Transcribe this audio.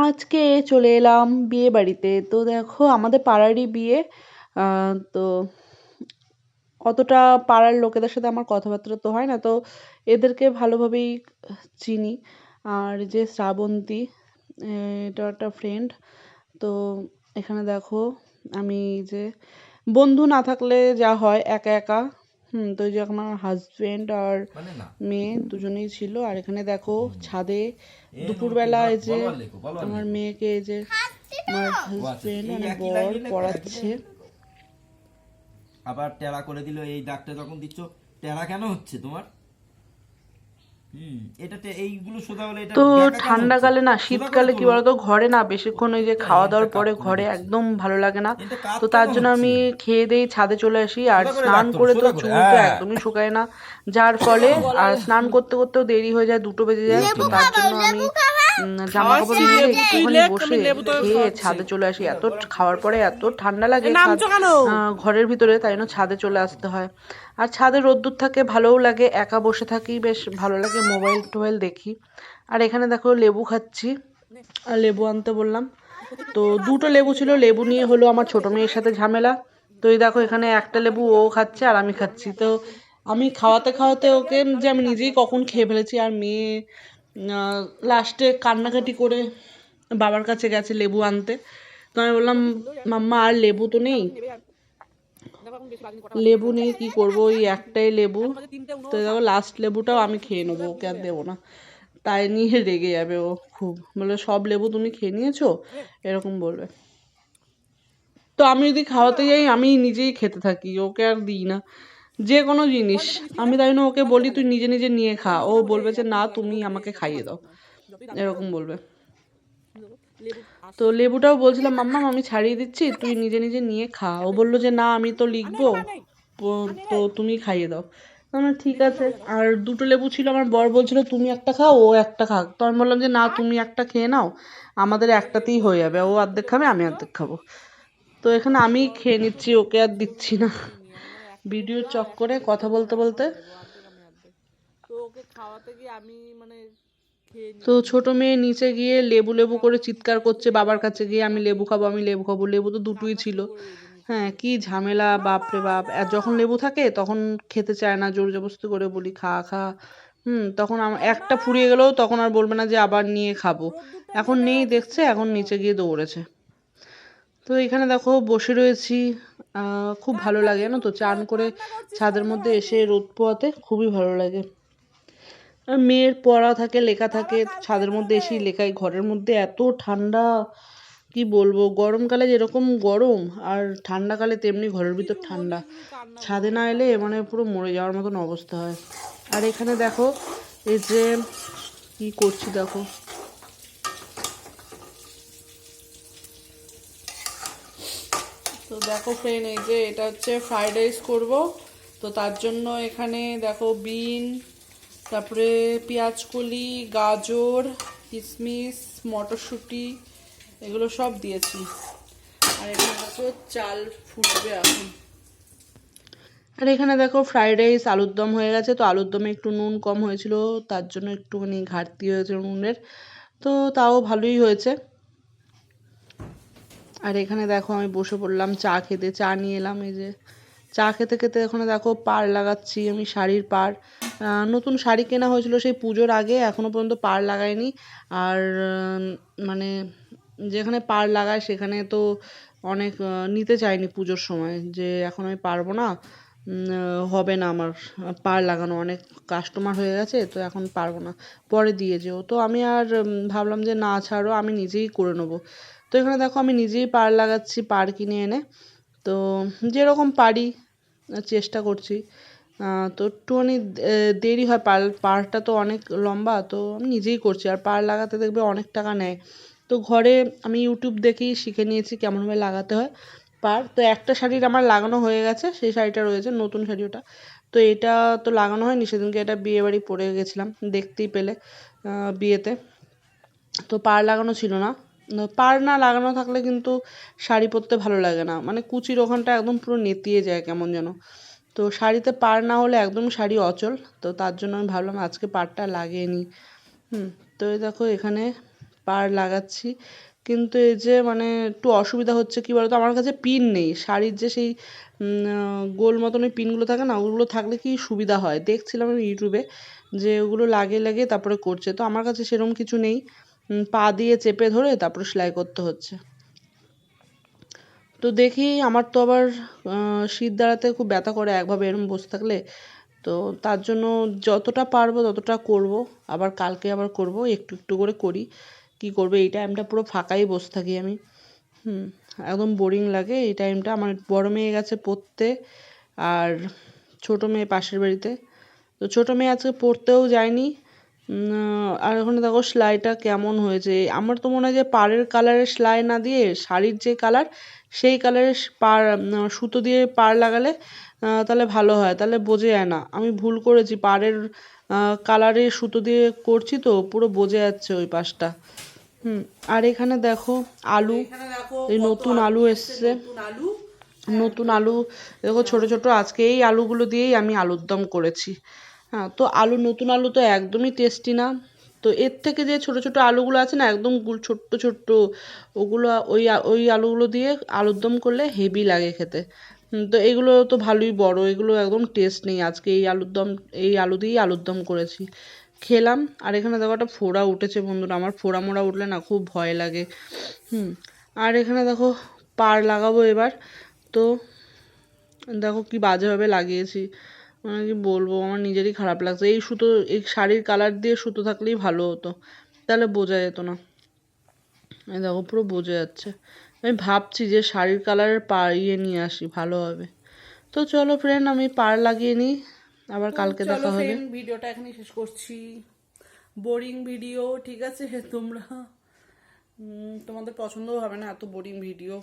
আজকে চলে এলাম বিয়ে বাড়িতে। তো দেখো, আমাদের পাড়ারই বিয়ে। তো অতটা পাড়ার লোকেদের সাথে আমার কথাবার্তা তো হয় না। তো এদেরকে ভালোভাবেই চিনি। আর যে শ্রাবন্তী এটা একটা ফ্রেন্ড তো এখানে দেখো, আমি যে বন্ধু না থাকলে যা হয়, একা একা। হুম তো ওই যে আমার হাজবেন্ড আর মানে মেয়ে দুজনেই ছিল আর এখানে দেখো ছাদে দুপুরবেলা এই যে আমার মেয়েকে এই যে আমার হাজবেন্ড আর মানে বর পড়াচ্ছে। আবার টেরা করে দিল এই ডাকটা যখন দিচ্ছ টেরা কেন হচ্ছে তোমার হুম এটা টে- এইগুলো সোজা হলে এটা তো ঠান্ডা কালে ঠান্ডাকালে না শীতকালে কি বলতো? ঘরে না বেশিক্ষণ ওই যে খাওয়া দাওয়ার পরে ঘরে একদম ভালো লাগে না। তো তার জন্য আমি খেয়ে দিয়ে ছাদে চলে আসি আর স্নান করে তো চুল তো হ্যাঁ। একদমই শুকায় না। যার ফলে আর স্নান করতে করতেও দেরি হয়ে যায় দুটো বেজে যায়। তো তার জন্য আমি জামা কাপড় মিলে বসে খেয়ে ছাদে চলে আসি। এত খাওয়ার পরে এত ঠান্ডা লাগে ঘরের ভিতরে তাই জন্য ছাদে চলে আসতে হয়। আর ছাদে রোদ্দুর থাকে ভালোও লাগে। একা বসে থাকি বেশ ভালো লাগে। মোবাইল টোবাইল দেখি। আর এখানে দেখো লেবু খাচ্ছি। আর লেবু আনতে বললাম। তো দুটো লেবু ছিল। লেবু নিয়ে হলো আমার ছোট মেয়ের সাথে ঝামেলা। তো এই দেখো এখানে একটা লেবু ও খাচ্ছে আর আমি খাচ্ছি। তো আমি খাওয়াতে খাওয়াতে ওকে যে আমি নিজেই কখন খেয়ে ফেলেছি। আর মেয়ে লাস্টে কান্নাকাটি করে বাবার কাছে গেছে লেবু আনতে। তো আমি বললাম, মাম্মা, আর লেবু তো নেই। লেবু নিয়ে কি করব? ওই একটাই লেবু। তো দেখো লাস্ট লেবুটাও আমি খেয়ে নেব, ওকে আর দেবো না। তাই নিয়ে রেগে যাবে ও খুব। বলে, সব লেবু তুমি খেয়ে নিয়েছো? এরকম বলবে। তো আমি যদি খাওয়াতে যাই, আমি নিজেই খেতে থাকি, ওকে আর দিই না। যে কোনো জিনিস। আমি তাই না ওকে বলি, তুই নিজে নিজে নিয়ে খা। ও বলবে যে, না, তুমি আমাকে খাইয়ে দাও। এরকম বলবে। তো লেবুটাও বলছিলাম, মাম্মা, আমি ছাড়িয়ে দিচ্ছি, তুই নিজে নিজে নিয়ে খা। ও বলল যে, না, আমি তো লিখব, তো তুমি খাইয়ে দাও। আমার ঠিক আছে। আর দুটো লেবু ছিল, আমার বর বলছিল, তুমি একটা খাও, ও একটা খাক। তো আমি বললাম যে, না, তুমি একটা খেয়ে নাও, আমাদের একটাতেই হয়ে যাবে, ও অর্ধেক খাবে, আমি অর্ধেক খাব। তো এখানে আমি খেয়ে নিচ্ছি, ওকে আর দিচ্ছি না। ভিডিও চক করে কথা বলতে বলতে। তো ছোট মেয়ে নিচে গিয়ে লেবু লেবু করে চিৎকার করছে বাবার কাছে গিয়ে আমি লেবু খাব আমি লেবু খাব। লেবু তো দুটোই ছিল। হ্যাঁ কি ঝামেলা বাপ রে বাপ। আর যখন লেবু থাকে তখন খেতে চায় না জোর জবরদস্তি করে বলি খা খা। হুম তখন আমার একটা ফুরিয়ে গেলেও তখন আর বলবে না যে আবার নিয়ে খাব। এখন নেই দেখছে এখন নিচে গিয়ে দৌড়েছে। তো এখানে দেখো বসে রয়েছি। খুব ভালো লাগে জানো তো? চান করে ছাদের মধ্যে এসে রোদ পোয়াতে খুবই ভালো লাগে। মেয়ের পড়া থাকে, লেখা থাকে, ছাদের মধ্যে এসেই লেখাই। ঘরের মধ্যে এত ঠান্ডা, কি বলব? গরমকালে যেরকম গরম, আর ঠান্ডাকালে তেমনি ঘরের ভিতর ঠান্ডা। ছাদে না এলে মানে পুরো মরে যাওয়ার মতন অবস্থা হয়। আর এখানে দেখো, এই যে কি করছি দেখো? তো দেখো ফ্রেন্ড এই যে এটা হচ্ছে ফ্রাইড রাইস করব। তো তার জন্য এখানে দেখো বিন তারপরে পেঁয়াজকলি, গাজর কিশমিশ মটরশুঁটি, এগুলো সব দিয়েছি। আর এখানে দেখো চাল ফুটবে এখন। আর এখানে দেখো ফ্রাইড রাইস আলুর দম হয়ে গেছে, তো আলুর দমে একটু নুন কম হয়েছিল, তার জন্য একটুখানি ঘাটতি হয়েছে নুনের। তো তাও ভালোই হয়েছে। আর এখানে দেখো আমি বসে পড়লাম, চা খেতে, চা নিয়ে এলাম এই যে। চা খেতে খেতে এখানে দেখো পার লাগাচ্ছি আমি, শাড়ির পার নতুন শাড়ি কেনা হয়েছিল সেই পুজোর আগে এখনও পর্যন্ত পার লাগাইনি। আর মানে যেখানে পার লাগায় সেখানে তো অনেক নিতে চাইনি পুজোর সময় যে এখন আমি পারব না। হবে না আমার। পার লাগানো, অনেক কাস্টমার হয়ে গেছে, তো এখন পারব না। পরে দিয়ে যেও। তো আমি আর ভাবলাম যে না, ছাড়ো, আমি নিজেই করে নেব। তো এখানে দেখো, আমি নিজেই পার লাগাচ্ছি, পার কিনে এনে। তো যেরকম পারি চেষ্টা করছি। তো একটুখানি দেরি হয়, পার, পারটা তো অনেক লম্বা, তো আমি নিজেই করছি। আর পার লাগাতে দেখবে অনেক টাকা নেয়। তো ঘরে আমি ইউটিউব দেখেই শিখে নিয়েছি কেমনভাবে লাগাতে হয়। পার তো একটা শাড়ির আমার লাগানো হয়ে গেছে, সেই শাড়িটা রয়েছে, নতুন শাড়ি ওটা তো এটা তো লাগানো হয়নি, সেদিনকে এটা বিয়ে বাড়ি পরে গেছিলাম, দেখতেই পেলে বিয়েতে। তো পার লাগানো ছিল না। পার না লাগানো থাকলে কিন্তু শাড়ি পরতে ভালো লাগে না। মানে কুচির ওখানটা একদম পুরো নেতিয়ে যায় কেমন যেন। তো শাড়িতে পার না হলে একদম শাড়ি অচল। তো তার জন্য আমি ভাবলাম আজকে পারটা লাগিয়ে নিই হুম, তো দেখো এখানে পাড় লাগাচ্ছি। কিন্তু এই যে মানে একটু অসুবিধা হচ্ছে কি বলতো? আমার কাছে পিন নেই। শাড়ির যে সেই গোল মতন ওই পিনগুলো থাকে না, ওগুলো থাকলে কি সুবিধা হয়? দেখছিলাম আমি ইউটিউবে যে ওগুলো লাগিয়ে লাগিয়ে তারপরে করছে। তো আমার কাছে সেরকম কিছু নেই। পা দিয়ে চেপে ধরে তারপরে সেলাই করতে হচ্ছে। তো দেখি, আমার তো আবার শীত দাঁড়াতে খুব ব্যথা করে একভাবে এরকম বসে থাকলে। তো তার জন্য যতটা পারব ততটা করব। আবার কালকে আবার করব, একটু একটু করে করি। কি করবে? এই টাইমটা পুরো ফাঁকাই বসে থাকি আমি। হুম, একদম বোরিং লাগে এই টাইমটা আমার বড় মেয়ে গেছে পড়তে আর ছোট মেয়ে পাশের বাড়িতে। তো ছোট মেয়ে আজকে পড়তেও যায়নি। আর ওখানে দেখো সেলাইটা কেমন হয়েছে। আমার তো মনে হয় যে পাড়ের কালারের সেলাই না দিয়ে শাড়ির যে কালার সেই কালারের পাড় সুতো দিয়ে পাড় লাগালে তাহলে ভালো হয়। তাহলে বোঝা যায় না। আমি ভুল করেছি। পাড়ের কালারের সুতো দিয়ে করছি তো, পুরো বোঝা যাচ্ছে ওই পাশটা। হুম আর এখানে দেখো আলু এই নতুন আলু এসছে নতুন আলু। দেখো ছোট ছোট আজকে এই আলুগুলো দিয়েই আমি আলুর দম করেছি। হ্যাঁ তো আলু নতুন আলু তো একদমই টেস্টি না। তো এর থেকে যে ছোট ছোট আলুগুলো আছে না একদম গুল- ছোট্ট ছোট্ট ওগুলো ওই ওই আলুগুলো দিয়ে আলুর দম করলে হেভি লাগে খেতে। তো এগুলো তো ভালোই বড় এগুলো একদম টেস্ট নেই। আজকে এই আলুর দম এই আলু দিয়েই আলুর দম করেছি। খেলাম। আর এখানে দেখো একটা ফোড়া উঠেছে বন্ধুরা। আমার ফোড়া মোড়া উঠলে না খুব ভয় লাগে। হুম। আর এখানে দেখো পাড় লাগাবো এবার। তো দেখো কি বাজেভাবে লাগিয়েছি। মানে কি বলব, আমার নিজেরই খারাপ লাগছে। এই সুতো, এই শাড়ির কালার দিয়ে সুতো থাকলেই ভালো হতো। তাহলে বোঝা যেত না। দেখো পুরো বোঝা যাচ্ছে। আমি ভাবছি যে শাড়ির কালারের পা ইয়ে নিয়ে আসি, ভালো হবে। তো চলো ফ্রেন্ড আমি পাড় লাগিয়ে নিই। আবার কালকে দেখা হবে। ভিডিওটা এখানে শেষ করছি। বোরিং ভিডিও ঠিক আছে? তোমরা তোমাদের পছন্দও হবে না এত বোরিং ভিডিও